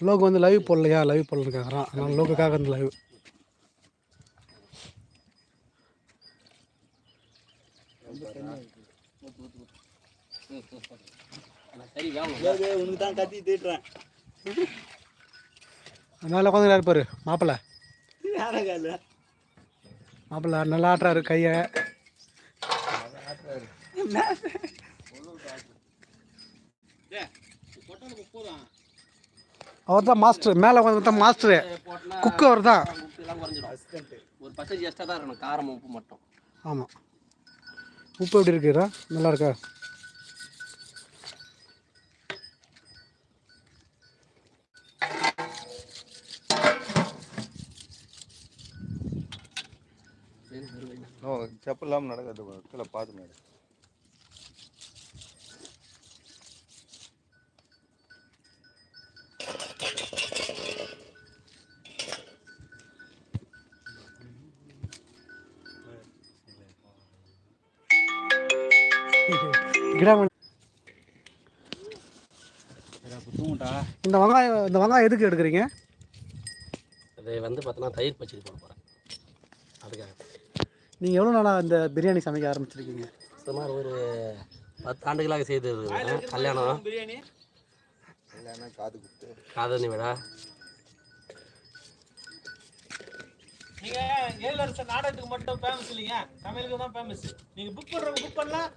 லோக் வந்து லைவ் போடலையா? லைவ் போடலன்னு கேட்குறான் அதனால லோக்குக்காக இந்த லைவ் நல்லா தான் கத்தி தீட்டுறேன் உட்காந்து இருப்பாரு மாப்பிள்ளை யார நல்லா ஆட்டுறாரு கையை. அவர் தான் மாஸ்டர் மேலே உட்காந்து தான் மாஸ்டரு குக்கு அவர் தான் ஒரு பர்சன்டேஜ் எக்ஸ்ட்ரா தான் இருக்கணும். காரம் உப்பு மட்டும். ஆமாம் உப்பு எப்படி இருக்குதா நல்லா இருக்கா? செப்பல் இல்லாமல் நடக்காது. கீழே பார்த்து மேடம் இந்த வெங்காயம் இந்த வெங்காயம் எதுக்கு எடுக்கிறீங்க? இது வந்து பார்த்தோன்னா தயிர் பச்சடி போட போகிறேன் அதுக்காக. நீங்கள் எவ்வளோ நாளாக இந்த பிரியாணி சமைக்க ஆரம்பிச்சிருக்கீங்க? சுமார் ஒரு பத்து ஆண்டுகளாக செய்து. கல்யாணம். இல்லைன்னா காது குத்து காதணி விழா நீங்க ஏழரச நாடகத்துக்கு மட்டும் ஃபேமஸ் இல்லைங்க. சமையலுக்கு தான் ஃபேமஸ் நீங்க புக் பண்றவங்க புக் பண்ணலாம்.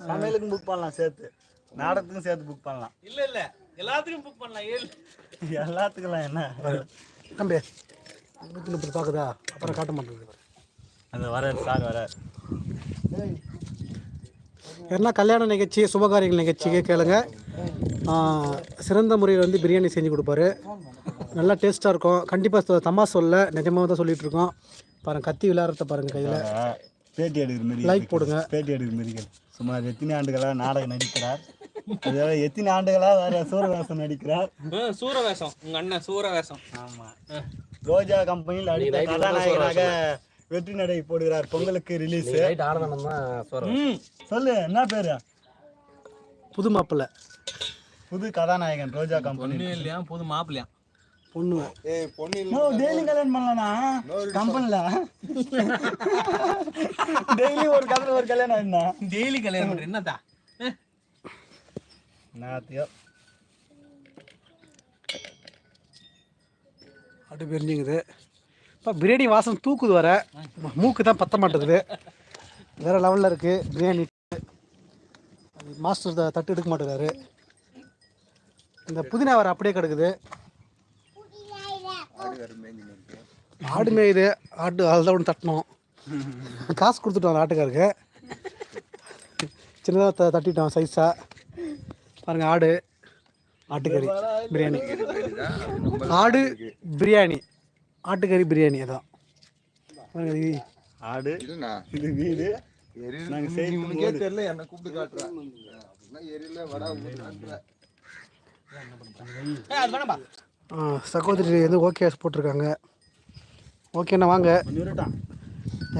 சமையலுக்கும் புக் பண்ணலாம் சேர்த்து. நாடகத்துக்கும் சேர்த்து புக் பண்ணலாம். இல்ல இல்ல. எல்லாத்துக்கும் புக் பண்ணலாம். ஏழு. எல்லாத்துக்கெல்லாம் என்ன? தம்பி நூற்றி முப்பது பார்க்குதா அப்புறம் காட்ட மாட்டேங்குது அந்த வர சார் வர யாருன்னா கல்யாண நிகழ்ச்சி சுபகாரியங்கள் நிகழ்ச்சிக்கு கேளுங்க. ஆ, சிறந்த முறையில் வந்து பிரியாணி செஞ்சு கொடுப்பாரு. நல்லா டேஸ்ட்டாக இருக்கும். கண்டிப்பாக தம்மா சொல்ல நிஜமாக தான் சொல்லிட்டு இருக்கோம். பாருங்க கத்தி விளையாடுறத பாருங்க கையில். பேட்டி எடுக்கிற மாதிரி Like போடுங்க. பேட்டி எடுக்கிற மாதிரி சுமார் எத்தனை ஆண்டுகளா நாடகம் நடிக்கிறார். அதாவது எத்தனை ஆண்டுகளா வேற சூரவேசம் நடிக்கிறார். சூரவேஷம். உங்க அண்ணன் சூரவேஷம். ஆமா. ரோஜா கம்பெனியில் அடித்த கதாநாயகனாக வெற்றி நடை போடுகிறார் பொங்கலுக்கு ரிலீஸ் சொல்லு என்ன பேரு? புது மாப்பிள்ளை. புது கதாநாயகன் ரோஜா கம்பெனி இல்லையா புது மாப்பிள்ளையா? பொண்ணு. ஏய் பொண்ணு ஓ டெய்லி கல்யாணம் பண்ணலாம்னா கம்பெனில டெய்லி ஒரு கதை ஒரு கல்யாணம் என்ன? டெய்லி கல்யாணம் பண்ற என்னதா? நாத்தியோ அப்படி பிரிஞ்சுங்குது. இப்போ பிரியாணி வாசம் தூக்குது வர. மூக்கு தான் பத்த மாட்டேங்குது. வேறு லெவலில் இருக்குது பிரியாணி. மாஸ்டர் தட்டு எடுக்க மாட்டேங்கிறாரு இந்த புதினா வர அப்படியே கிடக்குது. ஆடு மேயுது. ஆடு அதில் ஒன்று தட்டணும் காசு கொடுத்துட்டோம் அந்த ஆட்டுக்காருக்கு சின்னதாக த தட்டிட்டோம் சைஸாக பாருங்கள் ஆடு. ஆட்டுக்கறி பிரியாணி. ஆடு பிரியாணி. ஆட்டுக்கறி பிரியாணி அதான். ஆடு இது வீடு. உனக்கே தெரியல என்ன கூப்பிட்டு காட்டுறேன் எரியல வடா சகோதரி வந்து ஓகே போட்டிருக்காங்க. ஓகேண்ணா வாங்க.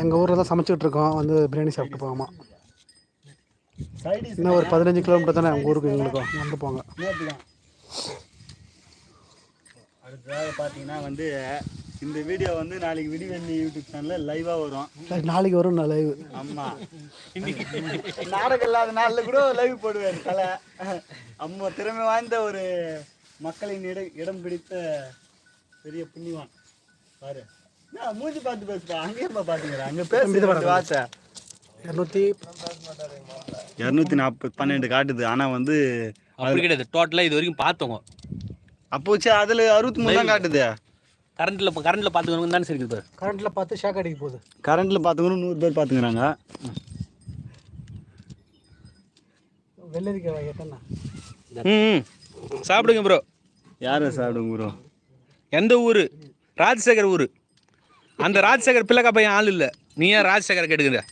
எங்கள் ஊரில் தான் சமைச்சிட்டு இருக்கோம். வந்து பிரியாணி சாப்பிட்டு போகாமா இன்னும் ஒரு பதினஞ்சு கிலோமீட்டர் தானே உங்கள் ஊருக்கு எங்களுக்கும் வந்து போங்க. அடுத்ததாக பார்த்தீங்கன்னா வந்து இந்த வீடியோ வந்து நாளைக்கு விடிவெள்ளி யூடியூப் சேனலில் லைவாக வரும். சரி, நாளைக்கு வரும் நான் லைவ் ஆமாம் நாடகம் இல்லாத நாளில் கூட லைவ் போடுவார் தலை. அம்மா திறமை வாய்ந்த ஒரு மக்களின் இட இடம் பிடித்த பெரிய புண்ணியவான். பாரு. என்ன, மூஞ்சி பார்த்து பேசுப்பா. அங்கேயும் பார்த்துக்கிறேன் அங்கே பேசுறது வார்த்தை இரநூத்தி இரநூத்தி நாற்பது பன்னெண்டு காட்டுது. ஆனால் வந்து அப்படி கிடையாது. டோட்டலா இது வரைக்கும் பார்த்தோங்க அப்போ வச்சு அதில் அறுபத்தி மூணு தான் காட்டுது. கரண்ட்ல கரண்ட்ல பாத்துக்கணும் தானே சரி இருக்குது கரண்ட்டில் பார்த்து ஷாக் அடிக்க போகுது. கரண்ட்டில் பார்த்துக்கணும் நூறு பேர் பார்த்துக்கிறாங்க. வெள்ளரிக்காய் எத்தனை? ம். சாப்பிடுங்க ப்ரோ யார் சாப்பிடுங்க ப்ரோ எந்த ஊர்? ராஜசேகர் ஊர். அந்த ராஜசேகர் பிள்ளைக்கா பையன் ஆள் இல்லை. நீ ஏன் ராஜசேகர் கேட்டுக்கிற?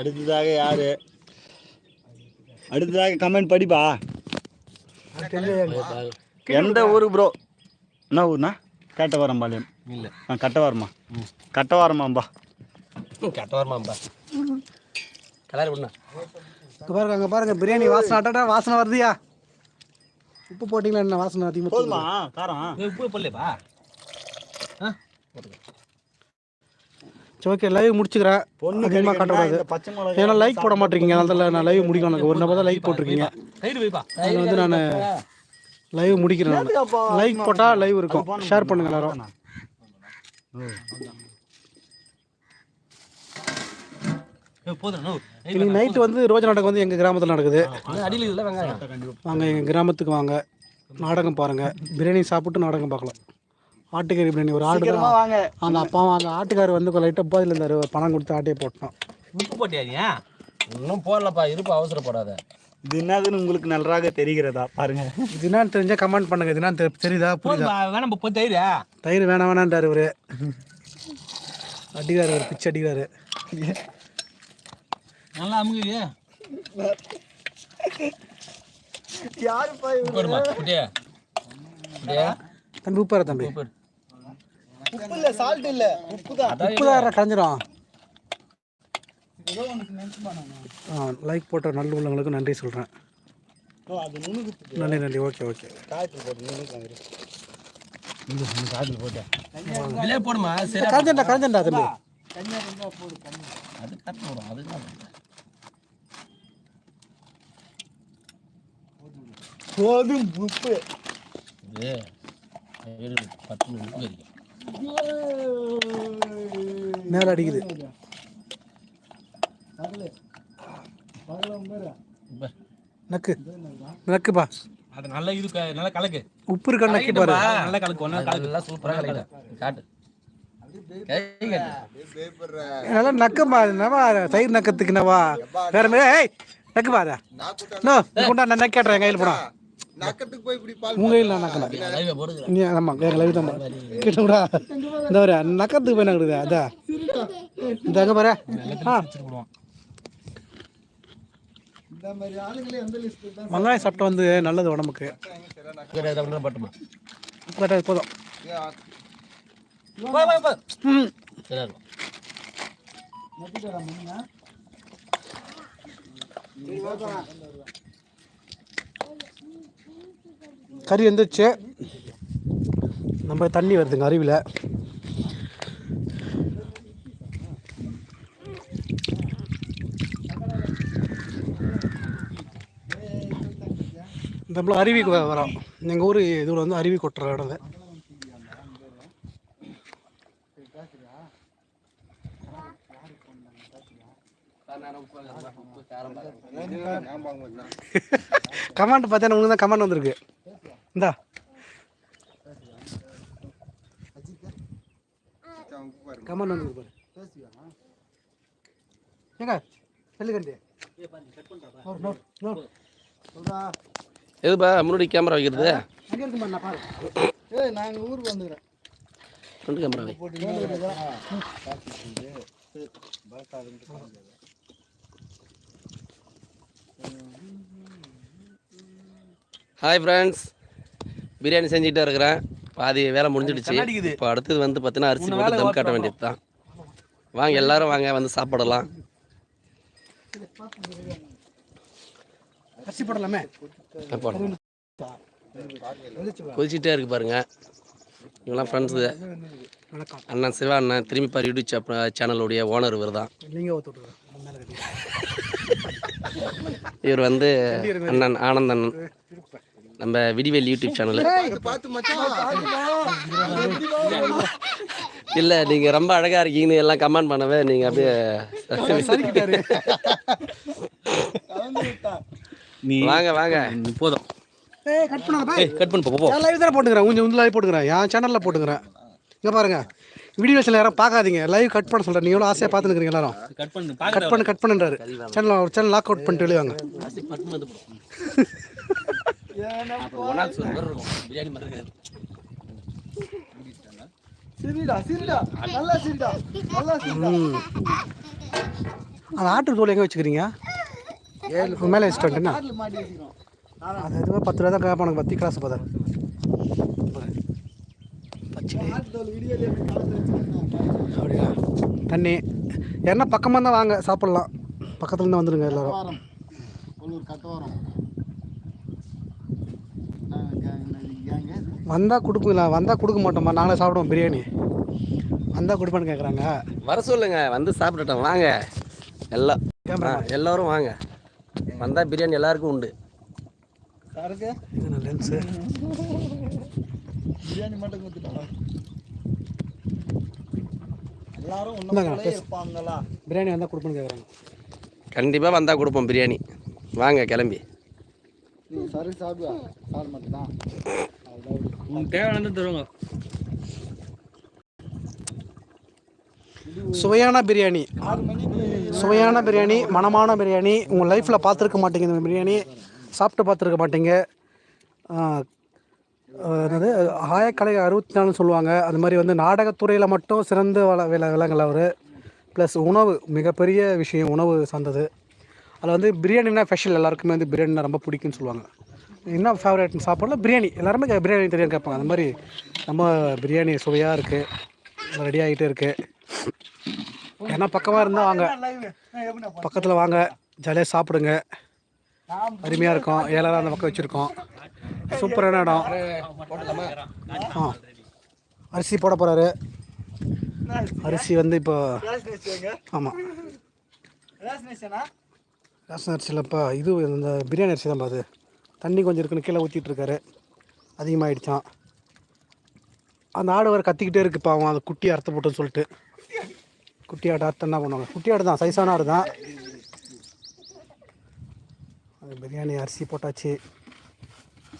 அடுத்ததாக யார்? அடுத்ததாக கமெண்ட் படிப்பா. எந்த ஊரு ப்ரோ என்ன ஊர்னா கேட்டவரம்பாளையம் இல்லை. ஆ கட்டவாரமா கட்டவாரமாம்பா கட்ட வரமாம்பா கலர் பண்ணா இங்க பாருங்க அங்கே பாருங்க பிரியாணி வாசனை. அட்டா வாசனை வருதுயா? உப்பு போட்டிங்களா என்ன வாசனை அதிகமாக போதுமா? காரம். உப்பு போடலையப்பா சரி ஓகே லைவ் முடிச்சுக்கிறேன். பொண்ணு அதிகமாக காட்டக்கூடாது. ஏன்னா லைக் போட மாட்டேங்க. அதனால நான் லைவ் முடிக்கணும். எனக்கு ஒரு நபர் தான் லைக் போட்டிருக்கீங்க. அதில் வந்து நான் லைவ் முடிக்கிறேன். லைக் போட்டால் லைவ் இருக்கும். ஷேர் பண்ணுங்க எல்லாரும் ஏய், போதும் நோ இன்னைக்கு நைட்டு வந்து ரோஜா நாடகம் வந்து எங்கள் கிராமத்தில் நடக்குது. அடியில் இல்லை வெங்காயம். வாங்க எங்கள் கிராமத்துக்கு வாங்க. நாடகம் பாருங்கள் பிரியாணி சாப்பிட்டு நாடகம் பார்க்கலாம். ஆட்டுக்கறி பிரியாணி ஒரு ஆடு அந்த அப்பா அந்த ஆட்டுக்காரர் வந்து லைட்டாக போதில் இருந்தார். பணம் கொடுத்து ஆட்டையை போட்டோம் உப்பு போட்டியா இன்னும் போடலப்பா இருப்பு அவசரப்படாத. இது என்னதுன்னு உங்களுக்கு நன்றாக தெரிகிறதா? பாருங்க. இது என்னன்னு தெரிஞ்சால் கமெண்ட் பண்ணுங்க. இது தெரி- தெரியுதா? புரியுதா? வேணாம் இப்போ தயிர்? தயிர் வேணாம் வேணான்றார் இவரு. அடிக்கிறாரு ஒரு பிச்சு அடிக்கிறாரு. நல்லா அமுங்குது யாருப்பா போடுமா குட்டியா. குட்டியா. தம்பி உப்பார தம்பி. உப்பு இல்ல சால்ட் இல்ல. உப்பு தான். உப்பு தான் கரைஞ்சிரும். ஆ லைக் போட்ட நல்ல உள்ளவங்களுக்கு நன்றி சொல்கிறேன் அது நுணுக்கு நன்றி நன்றி. Okay okay. காய்ச்சல் போட்டு காதில் போட்டேன் கரைஞ்சண்டா கரைஞ்சண்டா தம்பி. அது அதுதான். போதும் உப்பு. இது ஏழு பத்து மணி உப்பு கறிக்கும் மேலே அடிக்குது. நக்கு. நக்குப்பா. அது நல்லா இது நல்லா கலக்கு. உப்பு இருக்கா நக்கி பாரு. நல்லா கலக்கு. ஒன்றா கலக்கு. நல்லா சூப்பராக கலக்கு. காட்டு. நல்லா நக்கம்பா என்னவா? தயிர் நக்கத்துக்கு என்னவா? வேற மாதிரி ஏய் நக்குப்பா அதை நான் நோ நான் நக்கேட்றேன் கையில் போனா நக்கத்துக்கு போய் இப்படி பால் உங்க நக்கல நீ ஆமாம் வேறு லைவ் தான் கிட்ட இந்த ஒரு நக்கத்துக்கு போய் நக்குது அதான் இந்த அங்கே பாரு. வெங்காயம் சாப்பிட்டா வந்து நல்லது உடம்புக்கு. அது போதும். போ, போ, போ. ம். சரியா இருக்கும் கறி வந்துச்சு நம்ம தண்ணி வருதுங்க அருவியில் நம்மள அருவி வரோம். எங்கள் ஊர் இதில் வந்து அருவி கொட்டுற இடம் கமெண்ட் பார்த்தேன் உங்களுக்கு தான் கமெண்ட் வந்திருக்கு. இந்தா. கமெண்ட் வந்திருக்கு பாரு. ஏங்க செல்லுகண்டி எதுப்பா முன்னாடி கேமரா வைக்கிறது? அங்கே இருக்கு பாரு நான் பாரு. ஏய் நாங்க ஊருக்கு வந்துக்கிறேன். கேமரா வை. ஹாய் ஃப்ரெண்ட்ஸ் பிரியாணி செஞ்சுக்கிட்டே இருக்கிறேன். பாதி வேலை முடிஞ்சிடுச்சு. இப்போ அடுத்தது வந்து பார்த்தீங்கன்னா அரிசி போட்டு தம் காட்ட வேண்டியது தான் வாங்க எல்லாரும் வாங்க வந்து சாப்பிடலாம். அரிசி போடலாமே? போடலாம். கொதிச்சுட்டே இருக்கு பாருங்க. இவங்கெல்லாம் ஃப்ரெண்ட்ஸு அண்ணன் சிவா அண்ணன் திரும்பி பாரு யூடியூப் சேனலுடைய ஓனர் இவர் தான் நீங்கள் ஊற்று விட்ருங்க மேலே கட்டி இவர் வந்து அண்ணன் ஆனந்த் அண்ணன் நம்ம விடிவேல் யூடியூப் சேனலு இல்லை நீங்கள் ரொம்ப அழகாக இருக்கீங்கன்னு எல்லாம் கமெண்ட் பண்ணவே நீங்கள் அப்படியே சரிக்கிட்டாரு வாங்க வாங்க. போதும். கட் பண்ணாத பாய். கட் பண்ணு போ, போ லைவ் தானே போட்டுக்கிறேன். கொஞ்சம் வந்து லைவ் போட்டுக்கிறேன். என் சேனலில் போட்டுக்கிறேன். இங்கே பாருங்க வீடியோஸில் யாரும் பார்க்காதீங்க. லைவ் கட் பண்ண சொல்கிறேன் நீங்கள் எவ்வளோ ஆசையாக பார்த்துருக்கீங்க எல்லாரும். கட் பண்ணு கட் பண்ணு கட் பண்ணுன்றாரு. சேனல் ஒரு சேனல் லாக் அவுட் பண்ணிட்டு வெளியே வாங்க பிரியாணி மாதிரி இருக்காது. சரிடா சரிடா. நல்லா சரிடா. நல்லா சரிடா. ம். அந்த ஆட்டு தோல் எங்கே வச்சுக்கிறீங்க? மேலே வச்சுட்டு வந்துட்டேன்னா? அது எதுவும் பத்து ரூபா தான் கேட்பானுங்க பத்தி காசு பார்த்தா பச்சடி ஆட்டுத்தோல் வீடியோல காலத்துல வச்சுக்கிறேன் அப்படியா? தண்ணி. யாருன்னா பக்கமாக இருந்தால் வாங்க சாப்பிட்லாம். பக்கத்துல இருந்து வந்துடுங்க எல்லாரும் வந்தால் கொடுப்பீங்களா வந்தால் கொடுக்க மாட்டோமா? நாங்களே சாப்பிடுவோம் பிரியாணி. வந்தால் கொடுப்பேன்னு கேட்குறாங்க வர சொல்லுங்க வந்து சாப்பிட்டுட்டோம் வாங்க. எல்லாம் எல்லாரும் வாங்க. வந்தால் பிரியாணி எல்லாருக்கும் உண்டு. லென்ஸு பிரியாணி மட்டும் கொடுத்துட்டாங்க எல்லாரும் ஒன்றும் இருப்பாங்களா? பிரியாணி வந்தால் கொடுப்பேன்னு கேட்குறாங்க கண்டிப்பாக வந்தால் கொடுப்போம் பிரியாணி. வாங்க கிளம்பி. நீ சரி சாப்பிடுவா. சாப்பிட மட்டும்தான் உங்களுக்கு தேவையானது தருவாங்க சுவையான பிரியாணி. சுவையான பிரியாணி மணமான பிரியாணி. உங்கள் லைஃப்பில் பார்த்துருக்க மாட்டீங்க இந்த பிரியாணி. சாப்பிட்டு பார்த்துருக்க மாட்டீங்க. என்னது? ஆயக்கலை அறுபத்தி நாலுன்னு சொல்லுவாங்க. அது மாதிரி வந்து நாடகத்துறையில் மட்டும் சிறந்து வள வில விலங்கல் அவர். ப்ளஸ் உணவு மிகப்பெரிய விஷயம் உணவு சார்ந்தது. அதில் வந்து பிரியாணினா ஸ்பெஷல் எல்லாருக்குமே வந்து பிரியாணினா ரொம்ப பிடிக்கும்னு சொல்லுவாங்க. என்ன ஃபேவரட்னு சாப்பாடுல? பிரியாணி. எல்லாருமே பிரியாணி தெரியும் கேட்பாங்க. அந்த மாதிரி நம்ம பிரியாணி சுவையாக இருக்குது ரெடி ஆகிட்டே இருக்குது ஏன்னா பக்கமாக இருந்தால் வாங்க. பக்கத்தில் வாங்க. ஜாலியாக சாப்பிடுங்க. அருமையாக இருக்கும். ஏழாவது அந்த பக்கம் வச்சுருக்கோம். சூப்பரான இடம். ஆ. அரிசி போட போகிறாரு அரிசி வந்து இப்போ ஆமாம் ரேஷன் அரிசியில் இப்போ இது இந்த பிரியாணி அரிசி தான் அது தண்ணி கொஞ்சம் இருக்குன்னு கீழே ஊற்றிட்டுருக்காரு அதிகமாகிடுச்சான் அந்த ஆடு வேறு கத்திக்கிட்டே இருக்கு பாவம் அந்த குட்டி அறுத்த போட்டுன்னு சொல்லிட்டு. குட்டி ஆடு அறுத்து என்ன பண்ணுவாங்க? குட்டி ஆடு தான். சைஸான ஆடு தான். அது பிரியாணி அரிசி போட்டாச்சு.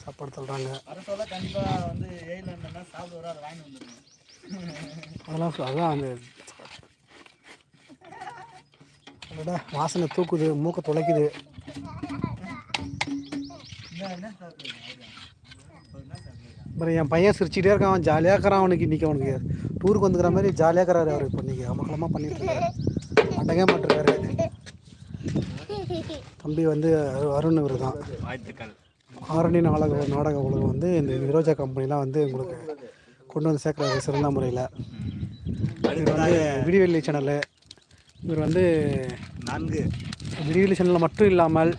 சாப்பாடு தள்ளுறாங்க. அதை வாங்கி அதெல்லாம் அதான் அந்த வாசனை தூக்குது மூக்கை துளைக்குது அப்புறம் என் பையன் சிரிச்சிட்டே இருக்கான் அவன் ஜாலியாக இருக்கிறான் அவனுக்கு இன்றைக்கி அவனுக்கு. டூருக்கு வந்துக்கிற மாதிரி ஜாலியாக இருக்கிறாரு அவர் இப்போ இன்றைக்கி அமக்கலமாக பண்ணிட்டு இருக்காரு. அடங்க மாட்டிருக்காரு. தம்பி வந்து அரு- அருண் இவர் தான் வாழ்த்துக்கள். ஆரணி நாடக நாடக உலகம் வந்து இந்த விரோஜா கம்பெனிலாம் வந்து உங்களுக்கு கொண்டு வந்து சேர்க்குறாரு சிறந்த முறையில். இவர் வந்து விடிவெள்ளி சேனலு. இவர் வந்து நான்கு. விடிவெள்ளி சேனலில் மட்டும் இல்லாமல்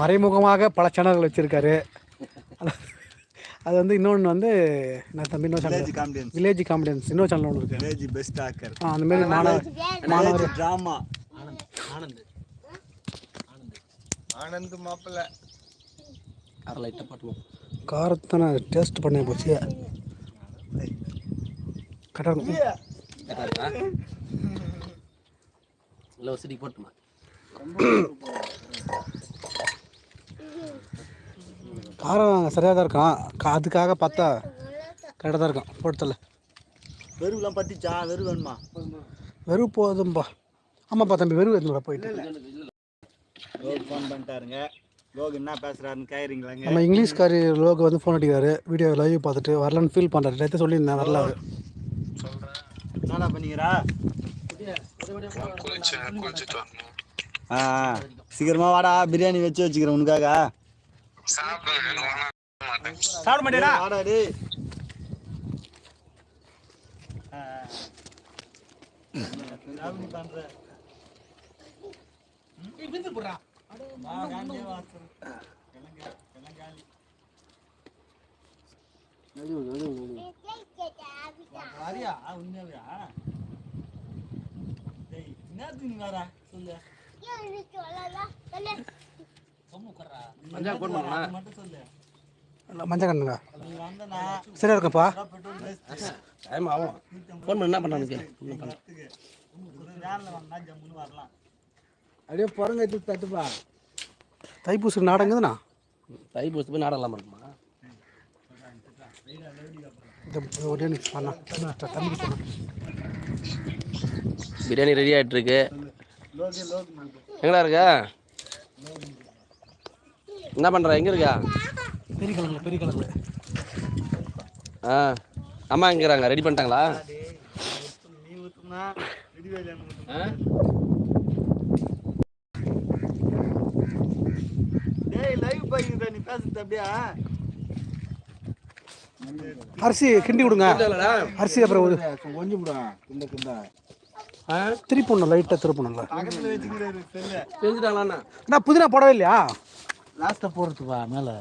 மறைமுகமாக பல சேனல்கள் வச்சுருக்காரு. அது வந்து இன்னொன்று வந்து நான் தம்பி இன்னொரு வில்லேஜ் சேனல் வில்லேஜ் காமெடியன்ஸ் இன்னொரு சேனல் ஒன்று இருக்குது வில்லேஜ் பெஸ்ட் ஆக்கர் ஆ அந்த மாதிரி மாணவர் வில்லேஜ் டிராமா ஆனந்த் மாப்பிள்ள. அரை லைட்டாக பாட்டுவோம் காரத்தை நான் டேஸ்ட் பண்ண போச்சு. கரெக்டாக கரெக்டா இல்லை வசதி போட்டுமா? காரம் சரியாக தான் இருக்கும் கா- அதுக்காக பார்த்தா கரெக்டாக தான் இருக்கும் போட்டதில்ல வெறுவெல்லாம் பத்திச்சா? வெறு வேணுமா? வெறும் போதும்பா. ஆமாப்பா தம்பி வெறும் எடுத்துடா போயிட்டு. ஃபோன் பண்ணிட்டாருங்க. லோக் என்ன பேசுறாருன்னு கேக்குறீங்களாங்க? நம்ம இங்கிலீஷ்காரி லோக்கு வந்து ஃபோன் அடிக்கிறாரு. வீடியோ லைவ் பார்த்துட்டு வரலன்னு ஃபீல் பண்ணுறாரு நேற்று சொல்லியிருந்தேன் வரல என்னடா பண்ணிக்கிறா ஆ ஆ. சீக்கிரமா வாடா பிரியாணி வச்சு வச்சுக்கிறேன் உனக்காக. சாப்பிட மாட்டேடா வாடா டேய். பண்ற. மஞ்சள் கண்ணுங்க. சரியா இருக்கும்ப்பா டைம் ஆகும். ஃபோன் பண்ணி என்ன பண்ணானுக்கு அப்படியே பிறங்க தட்டுப்பா. தைப்பூசம் நாடங்குதுண்ணா? தை பூசி போய் நாடகம் இருக்குமா இந்த ஒரே பிரியாணி ரெடி ஆகிட்டு இருக்கு லோகு லோகு மல்பு எங்கடா இருக்கா? என்ன பண்ணுற எங்கே இருக்கா? பெரிய கிழங்குல பெரிய கிழங்குல ஆ அம்மா எங்கிறாங்க ரெடி பண்ணிட்டாங்களா? நீ பேசுறது அப்படியே? அரிசி கிண்டி விடுங்க அரிசி அப்புறம் ஒரு கொஞ்சம் விடா கிண்ட கிண்ட திருப்பணும் லைட்டாக திருப்பணும்ல செஞ்சுட்டாங்களாண்ணா நான் புதினா போடவே இல்லையா லாஸ்ட்டாக போகிறதுப்பா மேலே.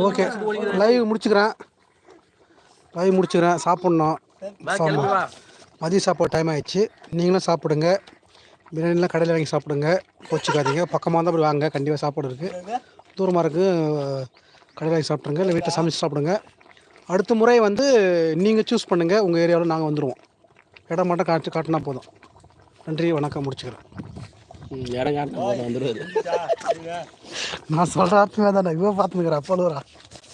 ஓகே லைவ் முடிச்சுக்கிறேன். லைவ் முடிச்சுக்கிறேன். சாப்பிட்ணும். வா மதிய சாப்பாடு டைம் ஆயிடுச்சு. நீங்களும் சாப்பிடுங்க. பிரியாணிலாம் கடையில் வாங்கி சாப்பிடுங்க. கோச்சிக்காதீங்க. பக்கமாக இருந்தால் அப்படி வாங்க. கண்டிப்பாக சாப்பாடு இருக்குது தூரமாக இருக்குது கடையில் வாங்கி சாப்பிட்ருங்க இல்லை வீட்டில் சமைச்சு சாப்பிடுங்க. அடுத்த முறை வந்து நீங்கள் சூஸ் பண்ணுங்கள் உங்கள் ஏரியாவில் நாங்கள் வந்துடுவோம் இடம் மட்டும் காட்டு காட்டினா போதும். நன்றி. வணக்கம். முடிச்சுக்கிறேன். இடம் காட்டின போதும் வந்துடுவாரு நான் சொல்கிற அர்த்தமே தானே இவன் பார்த்துக்கிறேன் அப்போ